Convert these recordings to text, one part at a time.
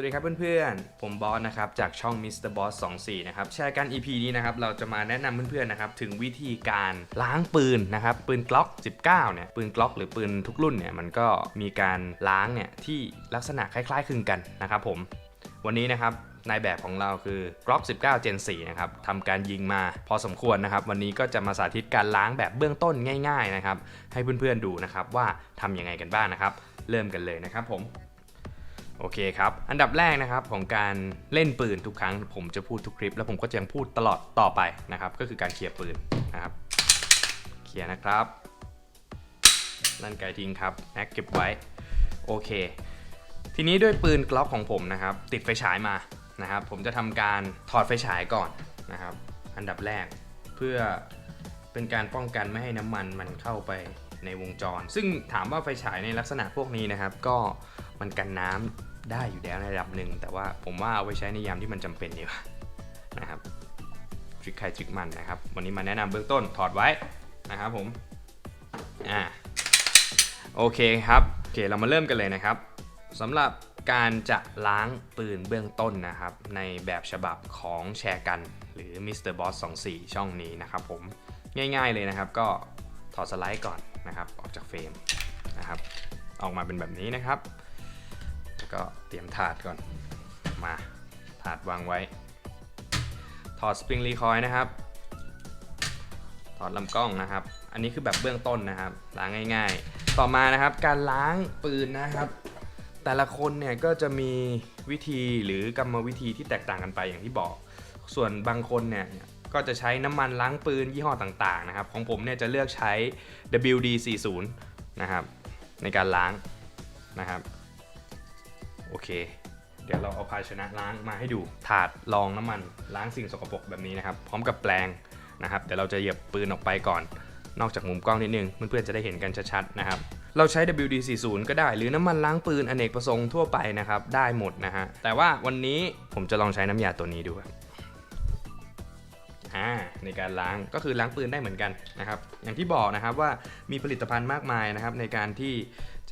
วัสดีครับเพื่อนๆ ผมบอสนะครับจากช่อง Mr. Boss 24 นะครับแชร์กัน EP นี้นะครับเราจะมาแนะนำเพื่อนๆนะครับถึงวิธีการล้างปืนนะครับปืนกล็อก 19 เนี่ยปืนกล็อกหรือปืนทุกรุ่นเนี่ยมันก็มีการล้างเนี่ยที่ลักษณะคล้ายๆคลึงกันนะครับผมวันนี้นะครับนายแบบของเราคือ Glock 19 Gen 4 นะครับทำการยิงมาพอสมควรนะครับ วันนี้ก็จะมาสาธิตการล้างแบบเบื้องต้นง่าย ๆนะครับ ให้เพื่อนๆดูนะครับว่าทำยังไงกันบ้างนะครับ เริ่มกันเลยนะครับผม โอเคครับ อันดับแรกนะครับของการเล่นปืนทุกครั้ง ผมจะพูดทุกคลิป แล้วผมก็จะยังพูดตลอดต่อไปนะครับ ก็คือการเคลียร์ปืนนะครับ เคลียร์นะครับลั่นไกทิ้งครับแอคเก็บไว้ โอเค ทีนี้ด้วยปืนกล็อกของผมนะครับ ติดไฟฉายมานะครับ ผมจะทำการถอดไฟฉายก่อนนะครับ อันดับแรกเพื่อเป็นการป้องกันไม่ให้น้ำมันมันเข้าไปในวงจร ซึ่งถามว่าไฟฉายในลักษณะพวกนี้นะครับ ก็มันกันน้ำ ได้อยู่แล้วในระดับหนึ่งแต่ว่าผมว่าเอาไว้ใช้ในยามที่มันจำเป็นดีกว่านะครับทริคใครทริคมันนะครับ วันนี้มาแนะนำเบื้องต้นถอดไว้นะครับผมอ่าโอเคครับโอเคเรามาเริ่มกันเลยนะครับสำหรับการจะล้างปืนเบื้องต้นนะครับ ในแบบฉบับของแชร์กัน หรือ Mr. Boss 24 ช่องนี้นะครับผมง่ายๆเลยนะครับก็ถอดสไลด์ก่อนนะครับ ออกจากเฟรมนะครับ ออกมาเป็นแบบนี้นะครับ ก็เตรียมถาดก่อน มาถาดวางไว้ ถอดสปริงรีคอยนะครับ ถอดลำกล้องนะครับ อันนี้คือแบบเบื้องต้นนะครับ ล้างง่ายๆ ต่อมานะครับการล้างปืนนะครับ แต่ละคนเนี่ยก็จะมีวิธีหรือกรรมวิธีที่แตกต่างกันไปอย่างที่บอก ส่วนบางคนเนี่ยก็จะใช้น้ำมันล้างปืนยี่ห้อต่างๆนะครับ ของผมเนี่ยจะเลือกใช้ WD40 นะครับในการล้างนะครับ โอเค เดี๋ยวเราเอาภาชนะล้างมาให้ดู ถาดรองน้ำมันล้างสิ่งสกปรกแบบนี้นะครับ พร้อมกับแปลงนะครับ เดี๋ยวเราจะเหยียบปืนออกไปก่อน นอกจากมุมกล้องนิดนึง เพื่อนๆจะได้เห็นกันชัดๆนะครับ เราใช้ WD40 ก็ได้ หรือน้ำมันล้างปืนอเนกประสงค์ทั่วไปนะครับ ได้หมดนะฮะ แต่ว่าวันนี้ผมจะลองใช้น้ำยาตัวนี้ดูครับ อ่าในการล้างก็คือล้างปืนได้เหมือนกันนะครับอย่างที่บอกนะครับว่ามีผลิตภัณฑ์มากมายนะครับในการที่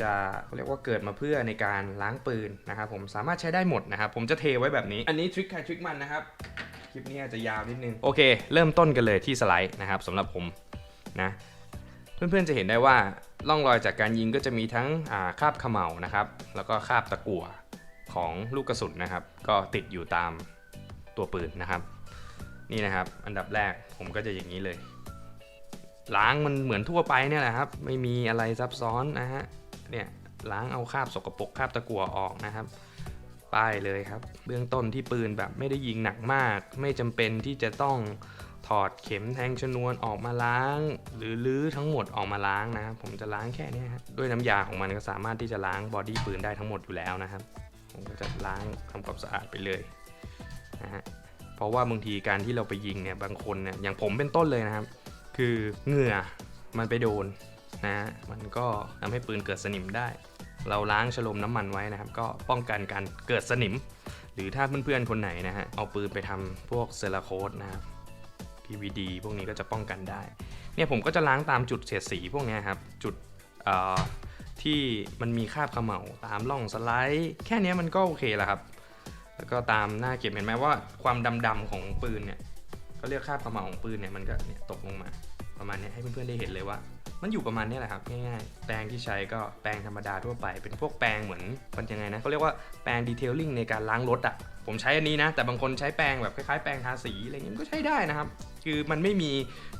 จะเขาเรียกว่าเกิดมาเพื่อในการล้างปืนนะครับผมสามารถใช้ได้หมดนะครับผมจะเทไว้แบบนี้ อันนี้ทริคใครทริคมันนะครับคลิปนี้อาจจะยาวนิดนึงโอเค เริ่มต้นกันเลยที่สไลด์นะครับสำหรับผมนะเพื่อนๆจะเห็นได้ว่าร่องรอยจากการยิงก็จะมีทั้งอ่าคราบเขม่านะครับแล้วก็คราบตะกั่วของลูกกระสุนนะครับ ก็ติดอยู่ตามตัวปืนนะครับ นี่นะครับ อันดับแรกผมก็จะอย่างนี้เลย ล้างมันเหมือนทั่วไปเนี่ยแหละครับ ไม่มีอะไรซับซ้อนนะฮะเนี่ยล้างเอาคราบสกปรกคราบตะกั่วออกนะครับ ป้ายเลยครับ เบื้องต้นที่ปืนแบบไม่ได้ยิงหนักมาก ไม่จำเป็นที่จะต้องถอดเข็มแทงชนวนออกมาล้าง หรือลื้อทั้งหมดออกมาล้างนะครับผมจะล้างแค่นี้ครับด้วยน้ำยาของมันก็สามารถที่จะล้างบอดี้ปืนได้ทั้งหมดอยู่แล้วนะครับ ผมก็จะล้างทำความสะอาดไปเลยนะฮะ เพราะว่าบางทีการที่เราไปยิงเนี่ยบางคนเนี่ยอย่างผมเป็นต้นเลยนะครับ คือเหงื่อมันไปโดนนะมันก็ทำให้ปืนเกิดสนิมได้ เราล้างฉลมน้ำมันไว้นะครับ ก็ป้องกันการเกิดสนิม หรือถ้าเพื่อนๆคนไหนนะฮะเอาปืนไปทำพวกเซราโคดนะครับ PVD พวกนี้ก็จะป้องกันได้ เนี่ยผมก็จะล้างตามจุดเสียดสีพวกนี้ครับ จุดอ่อที่มันมีคราบเขม่าตามร่องสไลด์ แค่นี้มันก็โอเคแล้วครับ แล้วก็ตามหน้าเก็บเห็นไหมว่าความดำๆของปืนเนี่ยเขาเรียกคราบเขม่าของปืนเนี่ยมันก็เนี่ยตกลงมาประมาณนี้ให้เพื่อนๆได้เห็นเลยว่า มันอยู่ประมาณนี้แหละครับง่ายๆแปรงที่ใช้ก็แปรงธรรมดาทั่วไป เป็นพวกแปรงเหมือนมันยังไงนะเขาเรียกว่าแปรงดีเทลลิ่งในการล้างรถอะผมใช้อันนี้นะ แต่บางคนใช้แปรงแบบคล้ายๆแปรงทาสีอะไรเงี้ยก็ใช้ได้นะครับ คือมันไม่มี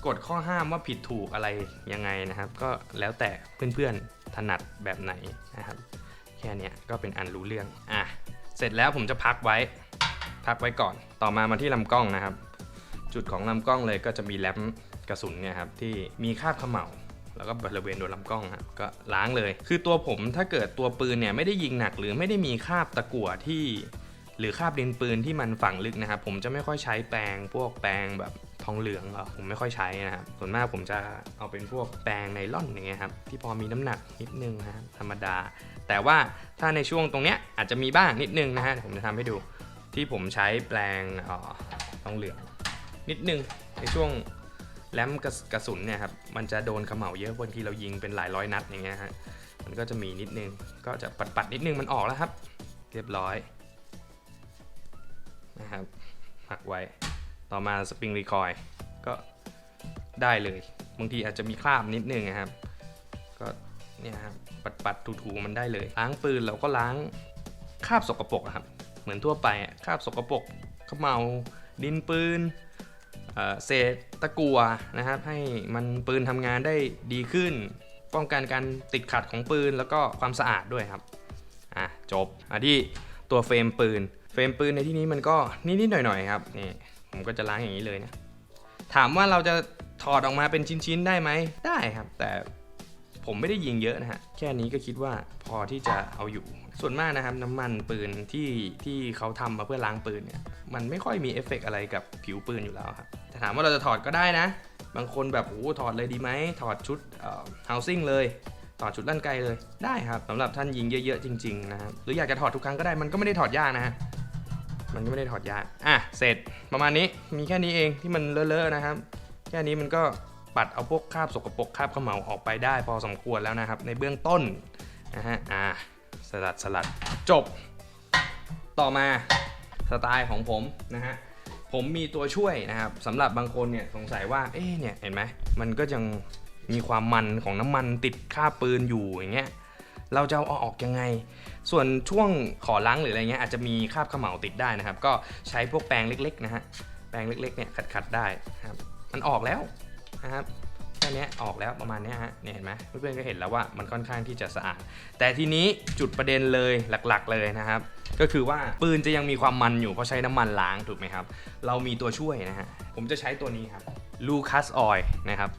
กฎข้อห้ามว่าผิดถูกอะไรยังไงนะครับ ก็แล้วแต่เพื่อนๆถนัดแบบไหนนะครับแค่นี้ก็เป็นอันรู้เรื่องอะ เสร็จแล้วผมจะพักไว้ พักไว้ก่อน ต่อมามาที่ลำกล้องนะครับ จุดของลำกล้องเลยก็จะมีแรมกระสุนเนี่ยครับที่มีคราบเขม่าแล้วก็บริเวณโดนลำกล้องครับก็ล้างเลย คือตัวผมถ้าเกิดตัวปืนเนี่ยไม่ได้ยิงหนักหรือไม่ได้มีคราบตะกั่วที่ หรือคราบดินปืนที่มันฝังลึกนะครับผมจะไม่ค่อยใช้แปรงพวกแปรงแบบ ทองเหลืองหรอผมไม่ค่อยใช้นะครับส่วนมากผมจะเอาเป็นพวกแปรงไนล่อนอย่างเงี้ยครับที่พอมีน้ำหนักนิดนึงนะธรรมดา แต่ว่าถ้าในช่วงตรงเนี้ยอาจจะมีบ้างนิดนึงนะฮะเดี๋ยวผมจะทำให้ดูที่ผมใช้แปรงอ่อทองเหลืองนิดนึงในช่วงแรมกระกระสุนเนี่ยครับมันจะโดนเขม่าเยอะบางทีเรายิงเป็นหลายร้อยนัดอย่างเงี้ยฮะมันก็จะมีนิดนึงก็จะปัดๆนิดนึงมันออกแล้วครับ เรียบร้อยนะครับพักไว้ ต่อมาสปริงรีคอยก็ได้เลย บางทีอาจจะมีคราบนิดนึงนะครับ ก็เนี่ยครับปัดปัดๆถูๆมันได้เลย ล้างปืนเราก็ล้างคราบสกปรกครับ เหมือนทั่วไปคราบสกปรกเขมเมาดินปืนเอ่อเศษตะกัวนะครับ ให้มันปืนทำงานได้ดีขึ้น ป้องกันการติดขัดของปืนแล้วก็ความสะอาดด้วยครับอะจบมาที่ตัวเฟรมปืน เฟรมปืนในที่นี้มันก็นิดๆหน่อยๆครับนี่ ผมก็จะล้างอย่างนี้เลยนะถามว่าเราจะถอดออกมาเป็นชิ้นๆได้ไหมได้ครับ แต่ผมไม่ได้ยิงเยอะนะฮะแค่นี้ก็คิดว่าพอที่จะเอาอยู่ ส่วนมากนะครับน้ำมันปืนที่ที่เขาทำมาเพื่อล้างปืนเนี่ยมันไม่ค่อยมีเอฟเฟกต์อะไรกับผิวปืนอยู่แล้วครับแต่ถามว่าเราจะถอดก็ได้นะ บางคนแบบโอ้ถอดเลยดีไหมถอดชุดเอ่อ housing เลยถอดชุดลั่นไกลเลยได้ครับสำหรับท่านยิงเยอะๆจริงๆนะครับหรืออยากจะถอดทุกครั้งก็ได้มันก็ไม่ได้ถอดยากนะฮะ มันก็ไม่ได้ถอดยากอะเสร็จประมาณนี้มีแค่นี้เองที่มันเลอะๆนะครับ แค่นี้มันก็ปัดเอาพวกคราบสกปรกคราบเขมเหลาออกไปได้พอสมควรแล้วนะครับ ในเบื้องต้นนะฮะอ่าสลัดสลัดจบ ต่อมาสไตล์ของผมนะฮะผมมีตัวช่วยนะครับสำหรับบางคนเนี่ยสงสัยว่าเอ๊ะเนี่ยเห็นไหมมันก็ยังมีความมันของน้ำมันติดคราบปืนอยู่อย่างเงี้ย เราจะเอาออกยังไง ส่วนช่วงขอล้างหรืออะไรเงี้ยอาจจะมีคราบเขมเหลาติดได้นะครับ ก็ใช้พวกแปรงเล็กๆนะฮะแปรงเล็กๆเนี่ยขัดๆได้นะครับมันออกแล้วนะครับแค่นี้ออกแล้วประมาณเนี้ยฮะเนี่ยเห็นไหมเพื่อนๆก็เห็นแล้วว่ามันค่อนข้างที่จะสะอาด แต่ทีนี้จุดประเด็นเลยหลักๆเลยนะครับ ก็คือว่าปืนจะยังมีความมันอยู่เพราะใช้น้ำมันล้างถูกไหมครับ เรามีตัวช่วยนะฮะผมจะใช้ตัวนี้ครับ Lucas Oil นะครับ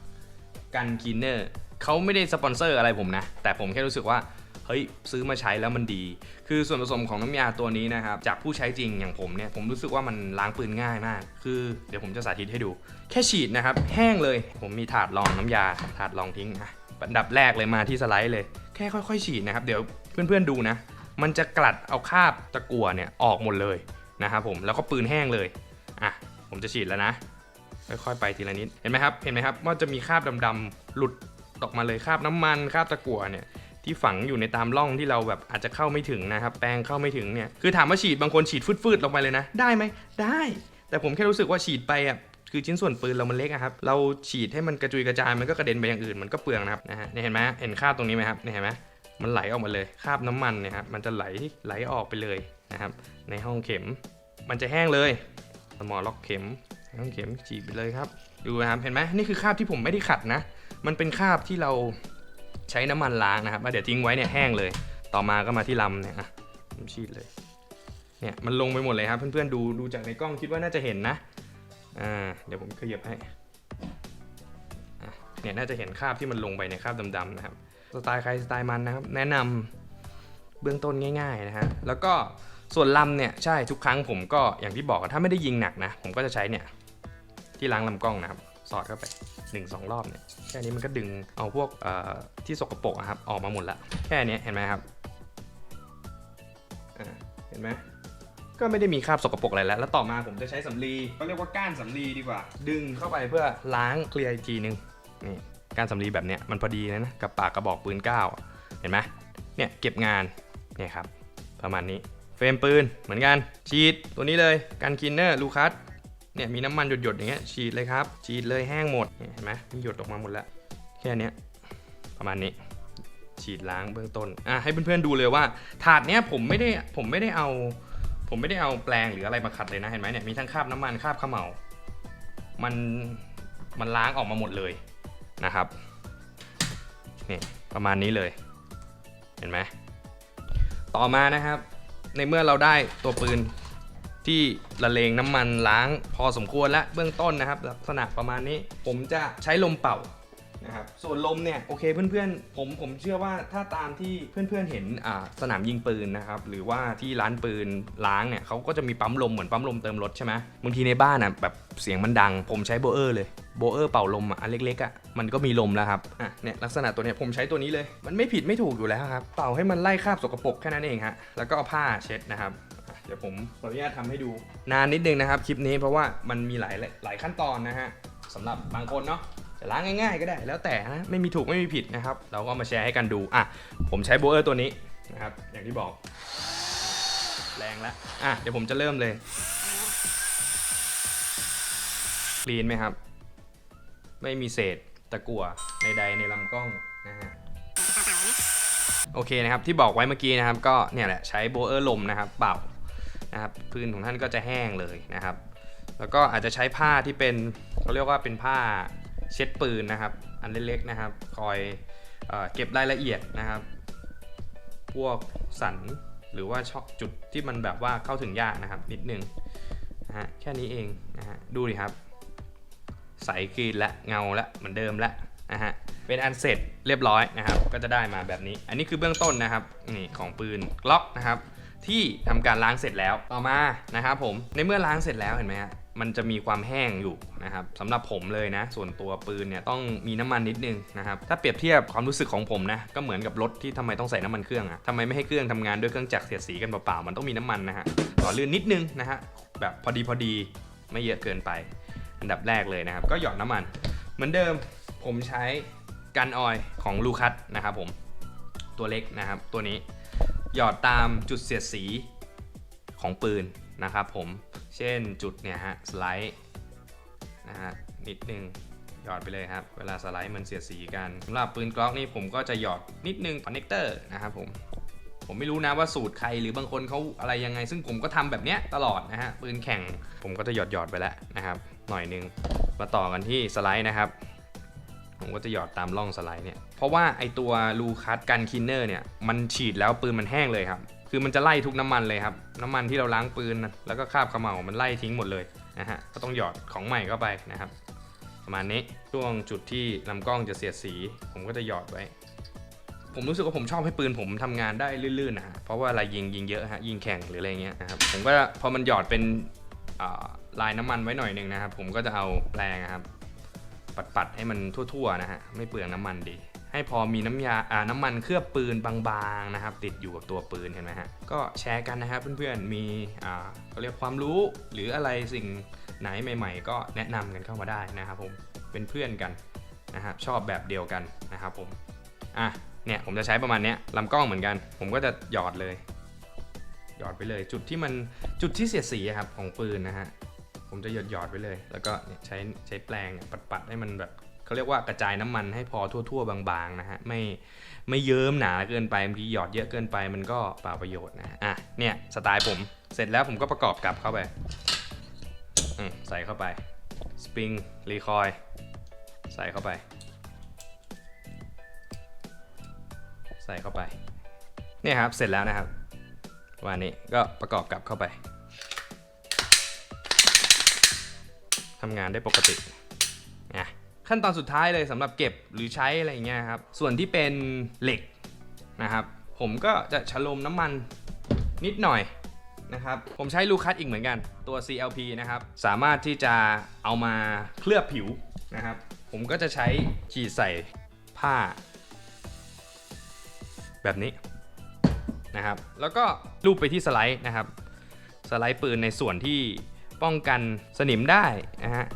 กันคีเนอร์ เขาไม่ได้สปอนเซอร์อะไรผมนะ แต่ผมแค่รู้สึกว่าเฮ้ยซื้อมาใช้แล้วมันดี คือส่วนผสมของน้ำยาตัวนี้นะครับ จากผู้ใช้จริงอย่างผมเนี่ย ผมรู้สึกว่ามันล้างปืนง่ายมาก คือเดี๋ยวผมจะสาธิตให้ดู แค่ฉีดนะครับ แห้งเลย ผมมีถาดรองน้ำยา ถาดรองทิ้งอะอันดับแรกเลยมาที่สไลด์เลย แค่ค่อยๆ ฉีดนะครับ เดี๋ยวเพื่อนๆดูนะ มันจะกลัดเอาคราบตะกั่วเนี่ยออกหมดเลยนะครับผม แล้วก็ปืนแห้งเลย อะ ผมจะฉีดแล้วนะ ค่อยๆไปทีละนิด เห็นไหมครับ เห็นไหมครับว่าจะมีคราบดำๆหลุด ออกมาเลยคราบน้ำมันคราบตะกั่วเนี่ยที่ฝังอยู่ในตามร่องที่เราแบบอาจจะเข้าไม่ถึงนะครับ แปรงเข้าไม่ถึงเนี่ยคือถามว่าฉีดบางคนฉีดฟืดๆลงไปเลยนะ ได้ไหมได้ แต่ผมแค่รู้สึกว่าฉีดไปอะคือชิ้นส่วนปืนเรามันเล็กอะครับ เราฉีดให้มันกระจุยกระจายมันก็กระเด็นไปอย่างอื่นมันก็เปลืองนะครับนะฮะเนี่ยเห็นไหมเห็นคราบตรงนี้ไหมครับเนี่ยเห็นไหมมันไหลออกมาเลยคราบน้ำมันเนี่ยครับมันจะไหลไหลออกไปเลยนะครับ ในห้องเข็ม มันจะแห้งเลยสมอล็อกเข็มห้องเข็มฉีดไปเลยครับ ดูนะครับเห็นไหมนี่คือคราบที่ผมไม่ได้ขัดนะ มันเป็นคราบที่เราใช้น้ำมันล้างนะครับเดี๋ยวทิ้งไว้เนี่ยแห้งเลย ต่อมาก็มาที่ลำเนี่ยอะผมฉีดเลย เนี่ยมันลงไปหมดเลยครับเพื่อนๆดูดูจากในกล้องคิดว่าน่าจะเห็นนะ อ่าเดี๋ยวผมขยับให้เนี่ยน่าจะเห็นคราบที่มันลงไปในคราบดำๆนะครับ สไตล์ใครสไตล์มันนะครับ แนะนำเบื้องต้นง่ายๆนะฮะ แล้วก็ส่วนลำเนี่ยใช่ทุกครั้งผมก็อย่างที่บอกถ้าไม่ได้ยิงหนักนะ ผมก็จะใช้เนี่ยที่ล้างลำกล้องนะครับ สอดเข้าไป 1นสองรอบเนี่ยแค่นี้มันก็ดึงเอาพวกเอ่อที่สกปรกอะครับออกมาหมดละแค่เนี้ยเห็นไหมครับอ่าเห็นไหมก็ไม่ได้มีคราบสกปรกอะไรแล้ว แล้วต่อมาผมจะใช้สำลีเขาเรียกว่าก้านสำลีดีกว่า ดึงเข้าไปเพื่อล้างเคลียร์อีกทีนึงนี่ก้านสำลีแบบเนี้ยมันพอดีนะนะกับปากกระบอกปืนเก้าอะเห็นไหมเนี่ยเก็บงานเนี่ยครับประมาณนี้เฟรมปืนเหมือนกันฉีดตัวนี้เลยกันคินเนอร์ลูคัส เนี่ยมีน้ำมันหยดๆอย่างเงี้ยฉีดเลยครับ ฉีดเลยแห้งหมดเห็นไหมมีหยดออกมาหมดแล้ว แค่นี้ประมาณนี้ ฉีดล้างเบื้องต้นอะให้เพื่อนๆดูเลยว่า ถาดเนี้ยผมไม่ได้ผมไม่ได้เอา ผมไม่ได้เอาแปรงหรืออะไรมาขัดเลยนะเห็นไหมเนี่ยมีทั้งคราบน้ำมันคราบขมเหลามันมันล้างออกมาหมดเลยนะครับนี่ประมาณนี้เลยเห็นไหมต่อมานะครับ ในเมื่อเราได้ตัวปืน ที่ละเลงน้ำมันล้างพอสมควรและเบื้องต้นนะครับ ลักษณะประมาณนี้ ผมจะใช้ลมเป่านะครับส่วนลมเนี่ยโอเคเพื่อนๆผมผมเชื่อว่าถ้าตามที่เพื่อนๆเห็นสนามยิงปืนนะครับหรือว่าที่ร้านปืนล้างเนี่ยเขาก็จะมีปั๊มลมเหมือนปั๊มลมเติมรถใช่ไหมบางทีในบ้านอะแบบเสียงมันดัง ผมใช้โบเออร์เลยโบเออร์เป่าลมอะอันเล็กๆอะมันก็มีลมแล้วครับอะเนี่ยลักษณะตัวเนี้ยผมใช้ตัวนี้เลย มันไม่ผิดไม่ถูกอยู่แล้วครับเป่าให้มันไล่คราบสกปรกแค่นั้นเองฮะแล้วก็เอาผ้าเช็ดนะครับ เดี๋ยวผมขออนุญาตทำให้ดูนานนิดนึงนะครับคลิปนี้เพราะว่ามันมีหลายหลายขั้นตอนนะฮะสำหรับบางคนเนาะจะล้างง่ายๆก็ได้ แล้วแต่นะไม่มีถูกไม่มีผิดนะครับ เราก็มาแชร์ให้กันดูอะผมใช้โบเออร์ตัวนี้นะครับ อย่างที่บอก แรงแล้วอะเดี๋ยวผมจะเริ่มเลยลีนไหมครับ ไม่มีเศษตะกั่วใดๆในลำกล้องนะฮะโอเคนะครับที่บอกไว้เมื่อกี้นะครับ ก็เนี่ยแหละใช้โบเออร์ลมนะครับ เป่า นะครับพื้นของท่านก็จะแห้งเลยนะครับ แล้วก็อาจจะใช้ผ้าที่เป็นเขาเรียกว่าเป็นผ้าเช็ดปืนนะครับ อันเล็กๆนะครับ คอยเอเก็บรายละเอียดนะครับ พวกสันหรือว่าช่องจุดที่มันแบบว่าเข้าถึงยากนะครับ นิดนึงนะฮะแค่นี้เองนะฮะดูดิครับ ใสกรีนและเงาและเหมือนเดิมและนะฮะเป็นอันเสร็จเรียบร้อยนะครับ ก็จะได้มาแบบนี้ อันนี้คือเบื้องต้นนะครับนี่ของปืนกล็อกนะครับ ที่ทำการล้างเสร็จแล้วต่อมานะครับผมในเมื่อล้างเสร็จแล้วเห็นไหมฮะมันจะมีความแห้งอยู่นะครับสำหรับผมเลยนะ ส่วนตัวปืนเนี่ยต้องมีน้ำมันนิดนึงนะครับถ้าเปรียบเทียบความรู้สึกของผมนะก็เหมือนกับรถที่ทำไมต้องใส่น้ำมันเครื่องอะทำไมไม่ให้เครื่องทำงานด้วยเครื่องจักรเสียดสีกันเปล่าๆมันต้องมีน้ำมันนะฮะต่อลื่นนิดนึงนะฮะแบบพอดีพอดีไม่เยอะเกินไป อันดับแรกเลยนะครับ ก็หยอดน้ำมัน เหมือนเดิมผมใช้กันออยของลูคัสนะครับผมตัวเล็กนะครับตัวนี้ หยอดตามจุดเสียดสีของปืนนะครับผม เช่นจุดเนี่ยฮะสไลด์นะฮะนิดนึงหยอดไปเลยครับ เวลาสไลด์มันเสียดสีกันสำหรับปืนกล็อกนี่ผมก็จะหยอดนิดนึงคอนเนคเตอร์นะครับผมผมไม่รู้นะว่าสูตรใครหรือบางคนเขาอะไรยังไง ซึ่งผมก็ทำแบบเนี้ยตลอดนะฮะปืนแข่งผมก็จะหยอดหยอดไปแล้วนะครับ หน่อยนึงมาต่อกันที่สไลด์นะครับ ผมก็จะหยอดตามร่องสไลด์เนี่ย เพราะว่าไอตัวรูคัตกันคินเนอร์เนี่ย มันฉีดแล้วปืนมันแห้งเลยครับ คือมันจะไล่ทุกน้ำมันเลยครับ น้ำมันที่เราล้างปืนนะแล้วก็คราบเขม่ามันไล่ทิ้งหมดเลยนะฮะ ก็ต้องหยอดของใหม่เข้าไปนะครับ ประมาณนี้ ช่วงจุดที่ลำกล้องจะเสียดสี ผมก็จะหยอดไว้ ผมรู้สึกว่าผมชอบให้ปืนผมทำงานได้ลื่นๆนะฮะ เพราะว่าอะไรยิงยิงเยอะฮะ ยิงแข่งหรืออะไรเงี้ยนะครับ ผมก็พอมันหยอดเป็นลายน้ำมันไว้หน่อยหนึ่งนะครับ ผมก็จะเอาแปรงนะครับ ปัดๆให้มันทั่วๆนะฮะไม่เปลืองน้ำมันดี ให้พอมีน้ำยาอ่าน้ำมันเคลือบปืนบางๆนะครับ ติดอยู่กับตัวปืนเห็นไหมฮะก็แชร์กันนะครับเพื่อนๆมีอ่าเขาเรียกความรู้หรืออะไรสิ่งไหนใหม่ๆ ก็แนะนำกันเข้ามาได้นะครับผมเป็นเพื่อนกันนะครับชอบแบบเดียวกันนะครับผมอะเนี่ยผมจะใช้ประมาณเนี้ยลำกล้องเหมือนกัน ผมก็จะหยอดเลย หยอดไปเลยจุดที่มันจุดที่เสียดสีครับของปืนนะฮะ ผมจะหยดหยอดไปเลย แล้วก็ใช้ใช้แปรงเนี่ยปัดๆให้มันแบบเขาเรียกว่ากระจายน้ำมันให้พอทั่ว ๆ บางๆนะฮะไม่ไม่เยิ้มหนาเกินไปบางทีหยอดเยอะเกินไปมันก็เปล่าประโยชน์นะฮะอะเนี่ยสไตล์ผมเสร็จแล้วผมก็ประกอบกลับเข้าไปอืมใส่เข้าไปสปริงรีคอยใส่เข้าไป ใส่เข้าไปเนี่ยครับเสร็จแล้วนะครับวันนี้ก็ประกอบกลับเข้าไป ทำงานได้ปกตินะขั้นตอนสุดท้ายเลยสำหรับเก็บหรือใช้อะไรอย่างเงี้ยครับ ส่วนที่เป็นเหล็กนะครับ ผมก็จะฉโลมน้ำมันนิดหน่อยนะครับ ผมใช้ลูคัสอีกเหมือนกัน ตัว CLP นะครับ สามารถที่จะเอามาเคลือบผิวนะครับ ผมก็จะใช้ฉีดใส่ผ้า แบบนี้นะครับ แล้วก็ลูบไปที่สไลด์นะครับ สไลด์ปืนในส่วนที่ ป้องกันสนิมได้นะฮะ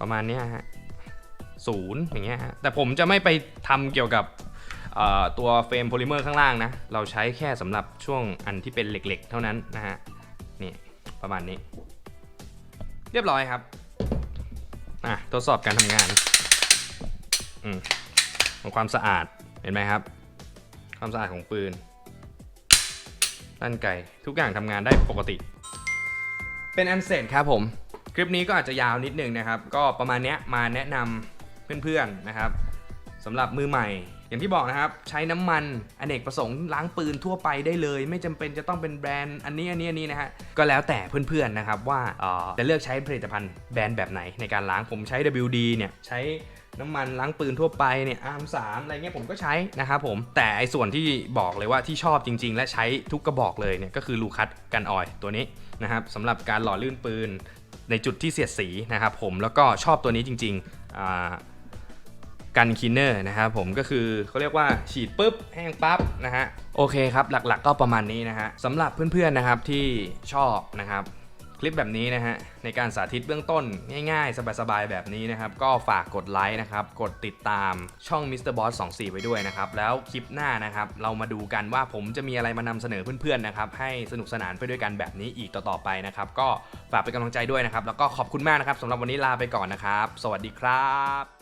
ประมาณนี้ฮะศูนย์อย่างเงี้ยฮะแต่ผมจะไม่ไปทำเกี่ยวกับตัวเฟรมโพลิเมอร์ข้างล่างนะ เราใช้แค่สำหรับช่วงอันที่เป็นเหล็กๆ เท่านั้นนะฮะนี่ประมาณนี้ เรียบร้อยครับอะทดสอบการทำงานอืมของความสะอาดเห็นไหมครับ ความสะอาดของปืนลั่นไกทุกอย่างทำงานได้ปกติ เป็นอันเสร็จครับผม คลิปนี้ก็อาจจะยาวนิดนึงนะครับ ก็ประมาณเนี้ยมาแนะนำเพื่อนๆนะครับสำหรับมือใหม่ อย่างที่บอกนะครับ ใช้น้ำมันอเนกประสงค์ล้างปืนทั่วไปได้เลย ไม่จำเป็นจะต้องเป็นแบรนด์อันนี้อันนี้อันนี้นะฮะก็แล้วแต่เพื่อนๆนะครับว่าเอ่อจะเลือกใช้ผลิตภัณฑ์แบรนด์แบบไหนในการล้างผมใช้ WD เนี่ยใช้น้ำมันล้างปืนทั่วไปเนี่ยอาร์มสามอะไรเงี้ยผมก็ใช้นะครับผมแต่ไอ้ส่วนที่บอกเลยว่าที่ชอบจริง ๆ และใช้ทุกกระบอกเลยเนี่ยก็คือลูคัสกันออยตัวนี้ นะครับสำหรับการหล่อลื่นปืนในจุดที่เสียดสีนะครับผมแล้วก็ชอบตัวนี้จริงๆกันคินเนอร์นะครับผมก็คือเขาเรียกว่าฉีดปุ๊บแห้งปั๊บนะฮะโอเคครับหลักๆก็ประมาณนี้นะฮะสำหรับเพื่อนๆนะครับที่ชอบนะครับ คลิปแบบนี้นะฮะในการสาธิตเบื้องต้นง่ายๆ สบายๆ แบบนี้นะครับ ก็ฝากกดไลค์นะครับ กดติดตามช่อง Mr. Boss 24 ไว้ด้วยนะครับ แล้วคลิปหน้านะครับ เรามาดูกันว่าผมจะมีอะไรมานำเสนอเพื่อนๆนะครับ ให้สนุกสนานไปด้วยกันแบบนี้อีกต่อๆไปนะครับ ก็ฝากเป็นกำลังใจด้วยนะครับ แล้วก็ขอบคุณมากนะครับสำหรับวันนี้ลาไปก่อนนะครับ สวัสดีครับ